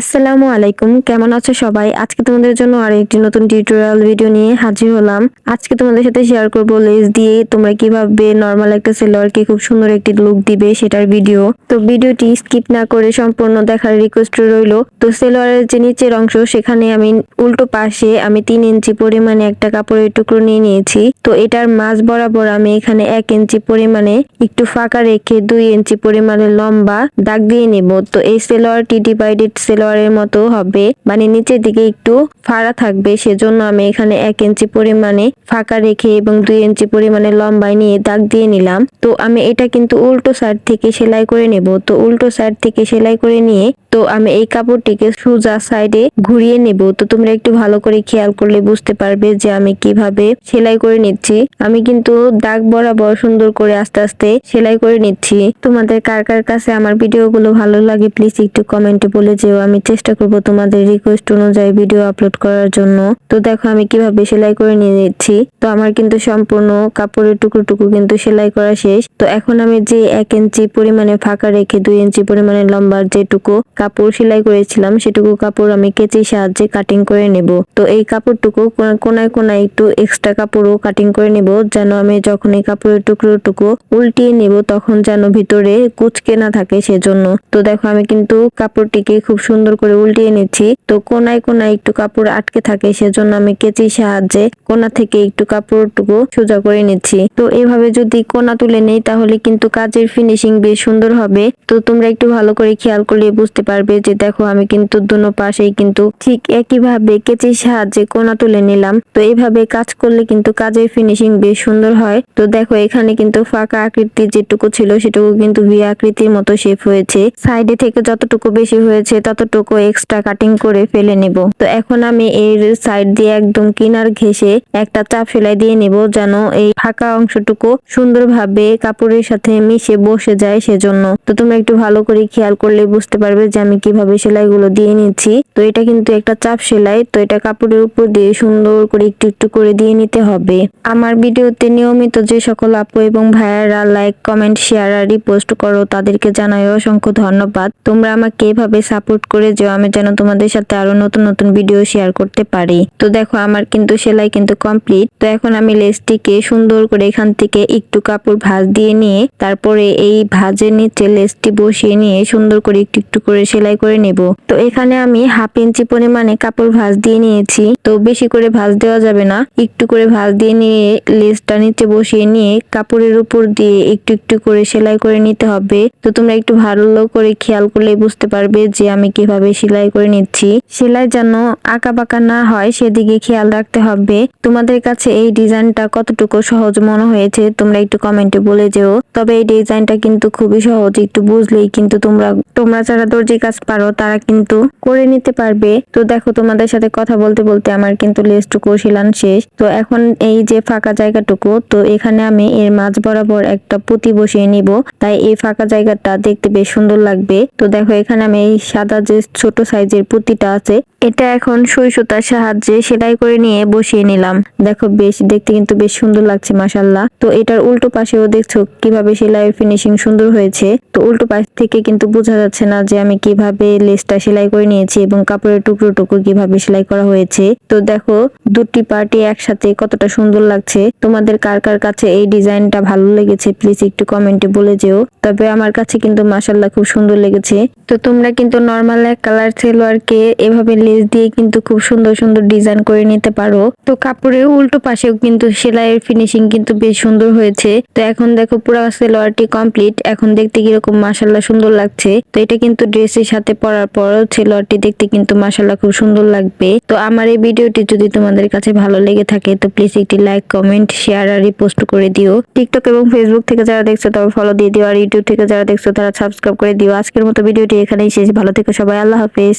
আসসালামু আলাইকুম। কেমন আছো সবাই? আজকে তোমাদের জন্য আর একটি নতুন টিউটোরিয়াল ভিডিও নিয়ে হাজির হলাম। আজকে তোমাদের সাথে শেয়ার করব লেস দিয়ে তোমরা কীভাবে নর্মাল একটা সেলোয়ারকে খুব সুন্দর একটি লুক দিবে সেটার ভিডিও তো ভিডিওটি স্কিপ না করে সম্পূর্ণ দেখার রিকোয়েস্ট রইল। তো সেলোয়ারের যে নিচের অংশ, সেখানে আমি উল্টো পাশে আমি তিন ইঞ্চি পরিমাণে একটা কাপড়ের টুকরো নিয়ে নিয়েছি। তো এটার মাঝ বরাবর আমি এখানে এক ইঞ্চি পরিমাণে একটু ফাঁকা রেখে দুই ইঞ্চি পরিমাণে লম্বা দাগ দিয়ে নেব। তো এই সেলোয়ারটি ডিভাইডেড সেলোয়ারের মতো হবে। মানে নিচের দিকে একটু ফাড়া থাকবে, সেজন্য আমি এখানে এক ইঞ্চি পরিমাণে ফাঁকা রেখে এবং দুই ইঞ্চি পরিমাণে লম্বায় নিয়ে দাগ দিয়ে নিলাম। তো আমি এটা কিন্তু উল্টো সাইড থেকে সেলাই করে নেব। তো উল্টো সাইড থেকে সেলাই করে নিয়ে তো আমি এই কাপড়টিকে সোজা সাইডে ঘুরিয়ে নেব। তো তোমরা একটু ভালো করে খেয়াল করলে বুঝতে পারবে যে আমি কীভাবে সেলাই করে নিচ্ছি। আমি কিন্তু দাগ বরাবর সুন্দর করে আস্তে আস্তে সেলাই করে নিচ্ছি। তোমাদের কার কার কাছে আমার ভিডিওগুলো ভালো লাগে প্লিজ একটু কমেন্টে বলে যেও। আমি চেষ্টা করব তোমাদের রিকোয়েস্ট অনুযায়ী ভিডিও আপলোড করার জন্য। তো দেখো আমি কীভাবে সেলাই করে নিয়ে নিচ্ছি তো আমার কিন্তু সম্পূর্ণ কাপড়ের টুকরো টুকু কিন্তু সেলাই করা শেষ। তো এখন আমি যে এক ইঞ্চি পরিমাণে ফাঁকা রেখে দুই ইঞ্চি পরিমাণে লম্বার যেটুকু কাপড় সেলাই করেছিলাম, সেটুকু কাপড় আমি কেচির সাহায্যে কাটিং করে নেব। তো এই কাপড়টুকু কোনায় কোনায় একটু এক্সট্রা কাপড়ও কাটিং করে নেব, যেন আমি যখন এই কাপড়ের টুকরোটুকু উল্টিয়ে নেব, তখন যেন ভিতরে কুচকে না থাকে সেজন্য। তো দেখো, আমি কিন্তু কাপড়টিকে খুব সুন্দর করে উল্টিয়ে নিচ্ছি। তো কোনায় কোনায় একটু কাপড় আটকে থাকে, সেজন্য আমি কেচির সাহায্যে কোনা থেকে একটু কাপড়টুকু সোজা করে নিচ্ছি। তো এভাবে যদি কোনা তুলে নেই, তাহলে কিন্তু কাজের ফিনিশিং বেশ সুন্দর হবে। তো তোমরা একটু ভালো করে খেয়াল করলে বুঝতে পারবে যে দেখো আমি কিন্তু দুনো পাশেই কিন্তু ঠিক একইভাবে কেচির সাহায্যে কোনা তুলে নিলাম। তো এইভাবে কাজ করলে কিন্তু কাজের ফিনিশিং বেশ সুন্দর হয়। তো দেখো এখানে কিন্তু ফাঁকা আকৃতির যেটুকু ছিল সেটুকু কিন্তু ভি আকৃতির মতো শেপ হয়েছে। সাইডে থেকে যতটুকু বেশি হয়েছে ততটুকু এক্সট্রা কাটিং করে ফেলে নেব। তো এখন আমি এর সাইড দিয়ে একদম কিনার ঘেসে একটা চাপ সেলাই দিয়ে নেব যেন এই ফাঁকা অংশটুকু সুন্দরভাবে কাপড়ের সাথে মিশে বসে যায় সেজন্য। তো তুমি একটু ভালো করে খেয়াল করলে বুঝতে পারবে যে আমি কীভাবে সেলাইগুলো দিয়ে নিচ্ছি, তো এটা কিন্তু একটা চাপ সেলাই, তো এটা কাপড়ের উপর দিয়ে সুন্দর করে একটু একটু করে দিয়ে নিতে হবে। আমার ভিডিওতে নিয়মিত যে সকল আপু এবং ভাইয়ারা লাইক কমেন্ট শেয়ার আর রিপোস্ট করো, তাদেরকে জানাই অসংখ্য ধন্যবাদ। তোমরা আমাকে এভাবে সাপোর্ট করে যাও, আমি যেন তোমাদের সাথে আরও নতুন নতুন ভিডিও শেয়ার করতে পারি। তো দেখো, আমার কিন্তু সেলাই কিন্তু কমপ্লিট তো এখন আমি লেসটিকে সুন্দর করে এখান থেকে একটু কাপড় ভাঁজ দিয়ে নিয়ে, তারপরে এই ভাঁজের নিচে লেসটি বসিয়ে নিয়ে সুন্দর করে একটু একটু করে সেলাই করে নেব। তো এখানে আমি হাফ ইঞ্চি পরিমাণে কাপড় ভাঁজ দিয়ে নিয়েছি। তো বেশি করে ভাঁজ দেওয়া যাবে না। একটু করে ভাঁজ দিয়ে নিয়ে লেসটা নিচে বসিয়ে নিয়ে কাপড়ের উপর দিয়ে একটু একটু করে সেলাই করে নিতে হবে। তো তোমরা একটু ভালো করে খেয়াল করলে বুঝতে পারবে যে আমি কীভাবে সেলাই করে নিচ্ছি। সেলাই যেন আঁকা বাঁকা না হয় সেদিকে খেয়াল রাখতে হবে। তোমাদের কাছে এই ডিজাইনটা কতটুকু সহজ মনে হয়েছে তোমরা একটু কমেন্টে বলে যেও। তবে এই ডিজাইনটা কিন্তু খুবই সহজ, একটু বুঝলেই কিন্তু তোমরা তোমরা যারা দর্জি কাজ পারো, তারা কিন্তু করে নিতে পারবে। তো দেখো, তোমাদের সাথে কথা বলতে বলতে আমার কিন্তু লেসটুকু শিলান শেষ। তো এখন এই যে ফাঁকা জায়গাটুকু, তো এখানে আমি এর মাঝ বরাবর একটা পুঁতি বসিয়ে নিব। তাই এই ফাঁকা জায়গাটা দেখতে বেশ সুন্দর লাগবে। তো দেখো, এখানে আমি এই সাদা যে ছোট সাইজের পুঁতিটা আছে, এটা এখন সুই সুতার সাহায্যে সেলাই করে নিয়ে বসিয়ে নিলাম। দেখো, বেশ, দেখতে কিন্তু বেশ সুন্দর লাগছে মাসাল্লাহ তো এটার উল্টো পাশেও দেখছ কীভাবে সেলাইয়ের ফিনিশিং সুন্দর হয়েছে। তো উল্টো পাশ থেকে কিন্তু বোঝা যাচ্ছে না যে আমি কীভাবে লেসটা সেলাই করে নিয়েছি এবং কাপড়ের টুকরো টুকরো কীভাবে সেলাই করা হয়েছে। তো দেখো, দুটি পার্টি একসাথে কতটা সুন্দর লাগছে। তোমাদের কার কার কাছে এই ডিজাইনটা ভালো লেগেছে প্লিজ একটু কমেন্টে বলে যেও। তবে আমার কাছে কিন্তু মাসাল্লাহ খুব সুন্দর লেগেছে। তো তোমরা কিন্তু নর্মাল এক কালার সেলোয়ারকে এভাবে লেস দিয়ে কিন্তু খুব সুন্দর সুন্দর ডিজাইন করে নিতে পারো। তো কাপড়ের উল্টো পাশেও কিন্তু সেলাইয়ের ফিনিশিং কিন্তু বেশ সুন্দর হয়েছে। তো এখন দেখো পুরো সেলোয়ারটি কমপ্লিট এখন দেখতে কীরকম মাসাল্লাহ সুন্দর লাগছে। তো এটা কিন্তু ড্রেসের সাথে পরার পরও সেলোয়ারটি দেখতে কিন্তু মাসাল্লাহ খুব সুন্দর লাগবে। তো আমার এই ভিডিওটি যদি তোমাদের কাছে ভালো লেগে থাকে, তো প্লিজ একটি লাইক কমেন্ট শেয়ার আর রিপোস্ট করে দিও। টিকটক এবং ফেসবুক থেকে যারা দেখছ, তারা ফলো দিয়ে দিও। আর ইউটিউব থেকে যারা দেখছ, তারা সাবস্ক্রাইব করে দিও। আজকের মতো ভিডিওটি এখানেই শেষ। ভালো থেকে সবাই। আল্লাহ হাফেজ।